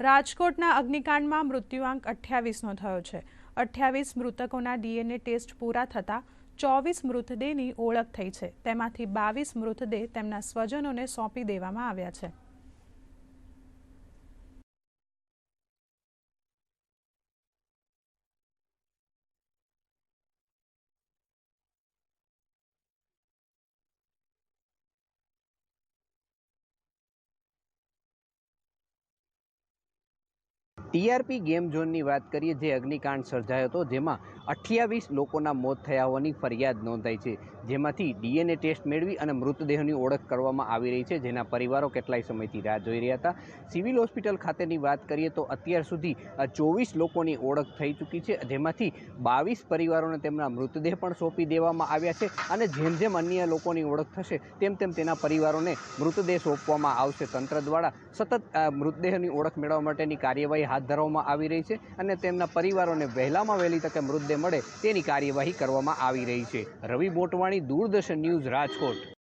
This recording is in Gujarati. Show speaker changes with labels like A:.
A: રાજકોટના અગ્નિકાંડમાં મૃત્યુઆંક અઠ્યાવીસનો થયો છે. અઠ્યાવીસ મૃતકોના ડીએનએ ટેસ્ટ પૂરા થતાં ચોવીસ મૃતદેહની ઓળખ થઈ છે. તેમાંથી બાવીસ મૃતદેહ તેમના સ્વજનોને સોંપી દેવામાં આવ્યા છે.
B: ટીઆરપી ગેમ ઝોનની વાત કરીએ, જે અગ્નિકાંડ સર્જાયો હતો, જેમાં અઠ્યાવીસ લોકોના મોત થયા હોવાની ફરિયાદ નોંધાઈ છે. જેમાંથી ડીએનએ ટેસ્ટ મેળવી અને મૃતદેહોની ઓળખ કરવામાં આવી રહી છે, જેના પરિવારો કેટલાય સમયથી રાહ જોઈ રહ્યા હતા. સિવિલ હોસ્પિટલ ખાતેની વાત કરીએ તો અત્યાર સુધી ચોવીસ લોકોની ઓળખ થઈ ચૂકી છે, જેમાંથી બાવીસ પરિવારોને તેમના મૃતદેહ પણ સોંપી દેવામાં આવ્યા છે અને જેમ જેમ અન્ય લોકોની ઓળખ થશે, તેમ તેમ તેના પરિવારોને મૃતદેહ સોંપવામાં આવશે. તંત્ર દ્વારા સતત મૃતદેહની ઓળખ મેળવવા માટેની કાર્યવાહી હાથ ધરવામાં આવી રહી છે અને તેમના પરિવારોને વહેલામાં વહેલી તકે મૃતદેહ મળે તેની કાર્યવાહી કરવામાં આવી રહી છે. રવિ મોટવાણી દૂરદર્શન ન્યૂઝ રાજકોટ.